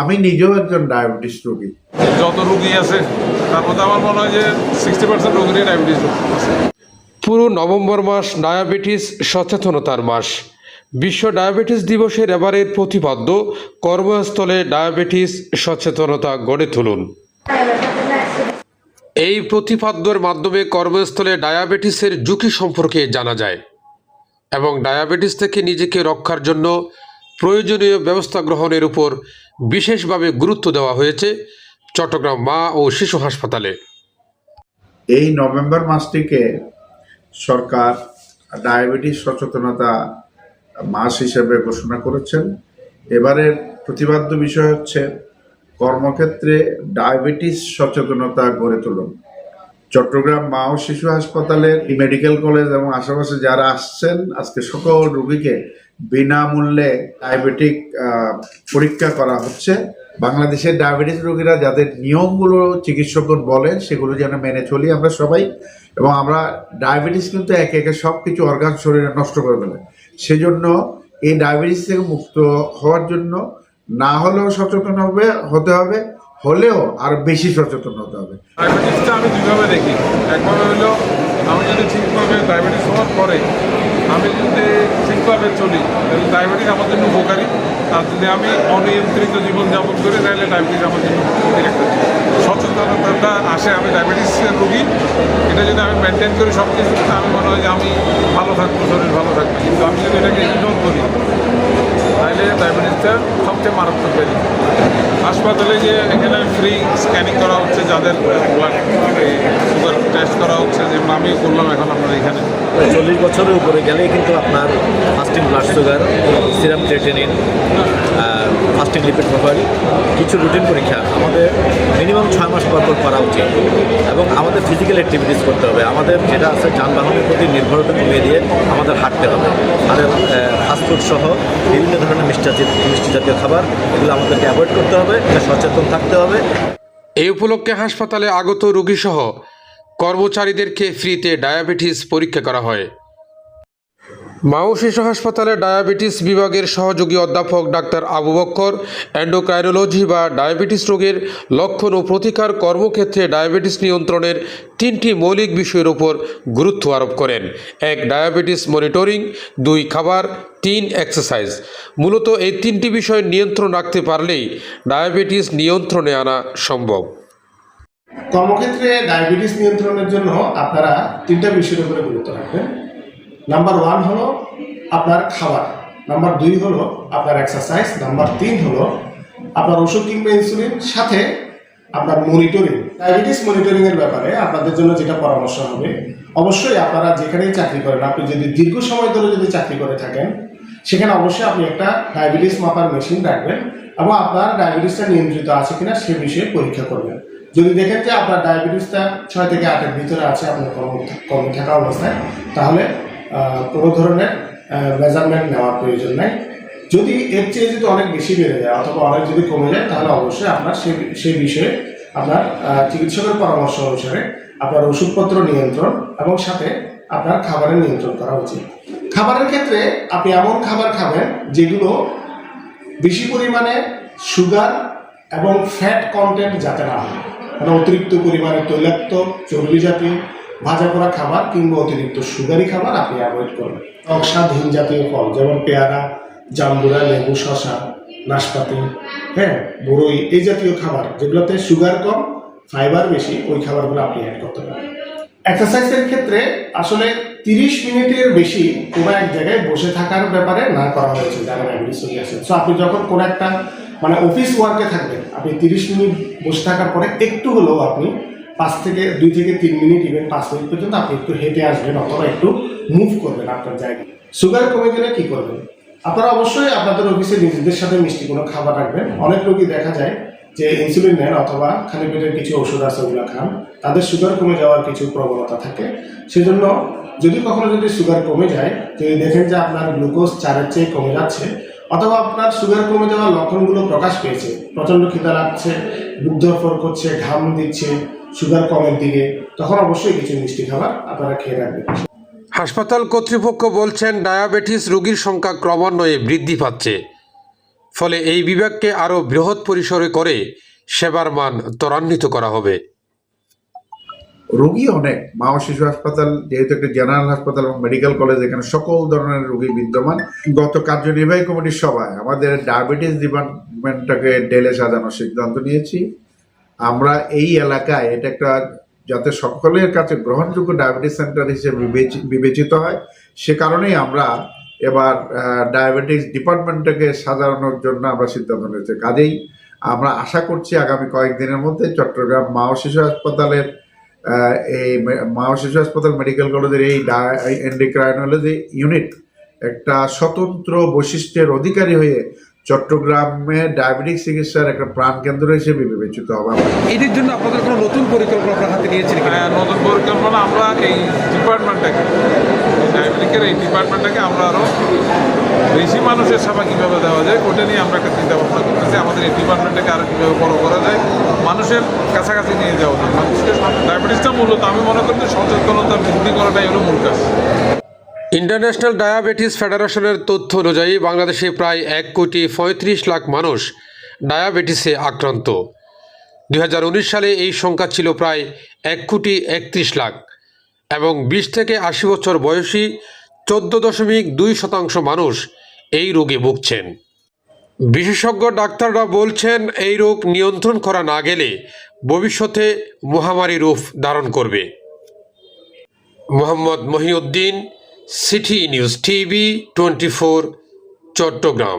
আমি নিজেও একজন ডায়াবেটিস রোগী। যত রোগী আছে, তার মধ্যে আমার মনে হয় যে সিক্সটি পার্সেন্ট রোগীরই ডায়াবেটিস পুরো নভেম্বর মাস ডায়াবেটিস সচেতনতার মাস। বিশ্ব ডায়াবেটিস দিবসের এবারের প্রতিপাদ্য, কর্মস্থলে ডায়াবেটিস সচেতনতা গড়ে তুলুন। এই প্রতিপাদ্যর মাধ্যমে কর্মস্থলে ডায়াবেটিসের ঝুঁকি সম্পর্কে জানা যায় এবং ডায়াবেটিস থেকে নিজেকে রক্ষার জন্য প্রয়োজনীয় ব্যবস্থা গ্রহণের উপর বিশেষভাবে গুরুত্ব দেওয়া হয়েছে চট্টগ্রাম মা ও শিশু হাসপাতালে। এই নভেম্বর মাসটিকে সরকার ডায়াবেটিস সচেতনতা মাস হিসেবে ঘোষণা করেছেন। এবারের প্রতিবাদ্য বিষয় হচ্ছে কর্মক্ষেত্রে ডায়াবেটিস সচেতনতা গড়ে তুলুন। চট্টগ্রাম মা ও শিশু হাসপাতালের মেডিকেল কলেজ এবং আশেপাশে যারা আসছেন, আজকে সকল রোগীকে বিনামূল্যে ডায়াবেটিক পরীক্ষা করা হচ্ছে। বাংলাদেশের ডায়াবেটিস রোগীরা যাদের নিয়মগুলো চিকিৎসকগণ বলেন, সেগুলো যেন মেনে চলি আমরা সবাই। এবং আমরা ডায়াবেটিস কিন্তু একে একে সব কিছু অর্গান শরীরে নষ্ট করে ফেলে। সেজন্য এই ডায়াবেটিস থেকে মুক্ত হওয়ার জন্য না হলেও সচেতন হবে, হতে হবে। হলেও আর বেশি সচেতন হতে হবে। ডায়াবেটিসটা আমি দুইভাবে দেখি। একভাবে হলো আমি যদি ঠিকভাবে ডায়াবেটিস হওয়ার পরে আমি যদি ঠিকভাবে চলি, তাহলে ডায়াবেটিস আমার জন্য উপকারী। আর যদি আমি অনিয়ন্ত্রিত জীবনযাপন করি, তাহলে ডায়াবেটিস আমার জন্য একটা। সচেতনতাটা আসে, আমি ডায়াবেটিসের রুগী। এটা যদি আমি মেনটেন করি সব কিছু আমি মনে হয় যে আমি ভালো থাকব, শরীর ভালো থাকবে। কিন্তু আমি যদি এটাকে ইগনোর করি, তাহলে ডায়াবেটিসটা সবচেয়ে মারাত্মক ব্যাধি। হাসপাতালে গিয়ে এখানে ফ্রি স্ক্যানিং করা হচ্ছে যাদের ব্লাড সুগার টেস্ট করা হচ্ছে, যে আমি করলাম, এখন আপনার এখানে। চল্লিশ বছরের উপরে গেলেই কিন্তু আপনার fasting blood sugar serum creatinine fasting lipid profile কিছু রুটিন পরীক্ষা আমাদের মিনিমাম ছয় মাস পর পর করা উচিত এবং আমাদের ফিজিক্যাল অ্যাক্টিভিটিস করতে হবে। আমাদের যেটা আছে, যানবাহনের প্রতি নির্ভরতা কমিয়ে দিয়ে আমাদের হাঁটতে হবে। আমাদের ফাস্টফুড সহ বিভিন্ন ধরনের মিষ্টি মিষ্টি জাতীয় খাবার, এগুলো আমাদেরকে অ্যাভয়েড করতে হবে সচেতন থাকতে হবে। এই উপলক্ষে হাসপাতালে আগত রোগীসহ কর্মচারীদেরকে ফ্রিতে ডায়াবেটিস পরীক্ষা করা হয়। মা ও শিশু হাসপাতালে ডায়াবেটিস বিভাগের সহযোগী অধ্যাপক ডাক্তার আবু বক্কর অ্যান্ডোক্রাইনোলজি বা ডায়াবেটিস রোগের লক্ষণ ও প্রতিকার কর্মক্ষেত্রে ডায়াবেটিস নিয়ন্ত্রণের তিনটি মৌলিক বিষয়ের উপর গুরুত্ব আরোপ করেন। এক, ডায়াবেটিস মনিটরিং। দুই, খাবার। তিন এক্সারসাইজ মূলত এই তিনটি বিষয় নিয়ন্ত্রণ রাখতে পারলেই ডায়াবেটিস নিয়ন্ত্রণে আনা সম্ভব। কর্মক্ষেত্রে ডায়াবেটিস নিয়ন্ত্রণের জন্য আপনারা তিনটা বিষয়ের উপরে গুরুত্ব রাখবেন। নাম্বার ওয়ান হলো আপনার খাবার। নাম্বার দুই হলো আপনার এক্সারসাইজ নাম্বার তিন হলো আপনার ওষুধ কিংবা ইনসুলিন সাথে আপনার মনিটরিং ডায়াবেটিস মনিটরিং এর ব্যাপারে আপনাদের জন্য যেটা পরামর্শ হবে, অবশ্যই আপনারা যেখানেই চাকরি করেন, আপনি যদি দীর্ঘ সময় ধরে যদি চাকরি করে থাকেন, সেখানে অবশ্যই আপনি একটা ডায়াবেটিস মাপার মেশিন রাখবেন এবং আপনার ডায়াবেটিসটা নিয়ন্ত্রিত আছে কিনা সে বিষয়ে পরীক্ষা করবেন। যদি দেখেন যে আপনার ডায়াবেটিসটা ছয় থেকে আটের ভিতরে আছে, আপনার কর্ম কর্মে থাকা অবস্থায়, তাহলে কোনো ধরনের মেজারমেন্ট নেওয়ার প্রয়োজন নেই। যদি এর চেয়ে যদি অনেক বেশি বেড়ে যায় অথবা অনেক যদি কমে যায়, তাহলে অবশ্যই আপনার সেই বিষয়ে আপনার চিকিৎসকের পরামর্শ অনুসারে আপনার ওষুধপত্র নিয়ন্ত্রণ এবং সাথে আপনার খাবারের নিয়ন্ত্রণ করা উচিত। খাবারের ক্ষেত্রে আপনি এমন খাবার খাবেন যেগুলো বেশি পরিমাণে সুগার এবং ফ্যাট কন্টেন্ট যাতে না হয়। মানে অতিরিক্ত পরিমাণে তৈলাক্ত চর্বি জাতীয় ভাজা করা খাবার কিংবা অতিরিক্ত সুগারি খাবার আপনি অ্যাভয়েড করবেন। অক্সাধীন জাতীয় ফল, যেমন পেয়ারা, জাম্বুরা, লেবু শশা নাশপাতি হ্যাঁ বড়ই, এই জাতীয় খাবার যেগুলোতে সুগার কম, ফাইবার বেশি, ওই খাবারগুলো আপনি অ্যাড করতে পারেন। এক্সারসাইজের ক্ষেত্রে আসলে তিরিশ মিনিটের বেশি কোনো এক জায়গায় বসে থাকার ব্যাপারে না করা হয়েছে, যারা ডায়াবেটিস রোগী সো আপনি যখন কোনো একটা মানে অফিস ওয়ার্কে থাকবেন, আপনি তিরিশ মিনিট বসে থাকার পরে একটু হলেও আপনি পাঁচ থেকে দুই থেকে তিন মিনিট ইভেন পাঁচ মিনিট পর্যন্ত আপনি একটু হেঁটে আসবেন অথবা একটু মুভ করবেন আপনার জায়গায়। সুগার কমে গেলে কি করবেন? আপনারা অবশ্যই আপনাদের অফিসে নিজেদের সাথে মিষ্টি কোনো খাবার রাখবেন। অনেক রোগী দেখা যায় যে ইনসুলিন নেন অথবা খালি পেটের কিছু ওষুধ আছে ওগুলো খান। তাদের সুগার কমে যাওয়ার কিছু প্রবণতা থাকে। সেজন্য যদি কখনো যদি সুগার কমে যায়, যদি দেখেন যে আপনার গ্লুকোজ চারের চেয়ে কমে যাচ্ছে, অথবা আপনার সুগার কমে যাওয়ার লক্ষণগুলো প্রকাশ পেয়েছে, প্রচণ্ড খিদা লাগছে বুক ধরফর করছে, ঘাম দিচ্ছে সুগার কমের দিকে তখন অবশ্যই কিছু মিষ্টি খাবার আপনারা খেয়ে রাখবেন। হাসপাতাল কর্তৃপক্ষ বলছেন ডায়াবেটিস রোগীর সংখ্যা ক্রমান্বয়ে বৃদ্ধি পাচ্ছে। ফলে এই বিভাগকে আরও বৃহৎ পরিসরে করে সেবার মান ত্বরান্বিত করা হবে। রোগী অনেক। মা ও শিশু হাসপাতাল যেহেতু একটা জেনারেল হাসপাতাল এবং মেডিকেল কলেজ এখানে সকল ধরনের রোগী বিদ্যমান। গত কার্যনির্বাহী কমিটির সভায় আমাদের ডায়াবেটিস ডিপার্টমেন্টটাকে ডেলে সাজানোর সিদ্ধান্ত নিয়েছি। আমরা এই এলাকায়, এটা একটা যাতে সকলের কাছে গ্রহণযোগ্য ডায়াবেটিস সেন্টার হিসেবে বিবেচি- বিবেচিত হয়, সে কারণেই আমরা এবার ডায়াবেটিস ডিপার্টমেন্টটাকে সাজানোর জন্য আমরা সিদ্ধান্ত নিয়েছি। কাজেই আমরা আশা করছি আগামী কয়েকদিনের মধ্যে চট্টগ্রাম মা ও শিশু হাসপাতালের এই মা ও শিশু হাসপাতাল মেডিকেল কলেজের এই এন্ডিক্রাইনোলজি ইউনিট একটা স্বতন্ত্র বৈশিষ্ট্যের অধিকারী হয়ে চট্টগ্রামে ডায়াবেটিক চিকিৎসার একটা প্রাণকেন্দ্র হিসেবে বিবেচিত হবে। এটির জন্য আপনাদের কোনো নতুন পরিকল্পনা আপনার হাতে নিয়েছেন হ্যাঁ, নতুন পরিকল্পনা আমরা এই ডিপার্টমেন্টটাকে ডায়াবেটিকের এই ডিপার্টমেন্টটাকে আমরা আরও বেশি মানুষের সেবা কীভাবে দেওয়া যায় ওটা নিয়ে আমরা একটা চিন্তা ভাবনা করতেছি। আমাদের এই ডিপার্টমেন্টটাকে আরও কীভাবে বড় করা যায় মানুষের কাছাকাছি নিয়ে যাওয়া যায়। মানুষকে ডায়াবেটিসটা মূলত আমি মনে করি সচেতনতা বৃদ্ধি করাটাই হলো মূল কাজ। ইন্টারন্যাশনাল ডায়াবেটিস ফেডারেশনের তথ্য অনুযায়ী বাংলাদেশে প্রায় এক কোটি পঁয়ত্রিশ লাখ মানুষ ডায়াবেটিসে আক্রান্ত। দু হাজার উনিশ সালে এই সংখ্যা ছিল প্রায় এক কোটি একত্রিশ লাখ এবং বিশ থেকে আশি বছর বয়সী চোদ্দ দশমিক দুই শতাংশ মানুষ এই রোগে ভুগছেন। বিশেষজ্ঞ ডাক্তাররা বলছেন, এই রোগ নিয়ন্ত্রণ করা না গেলে ভবিষ্যতে মহামারী রূপ ধারণ করবে। Mohammad Mohiuddin city news TV twenty four Chittagong.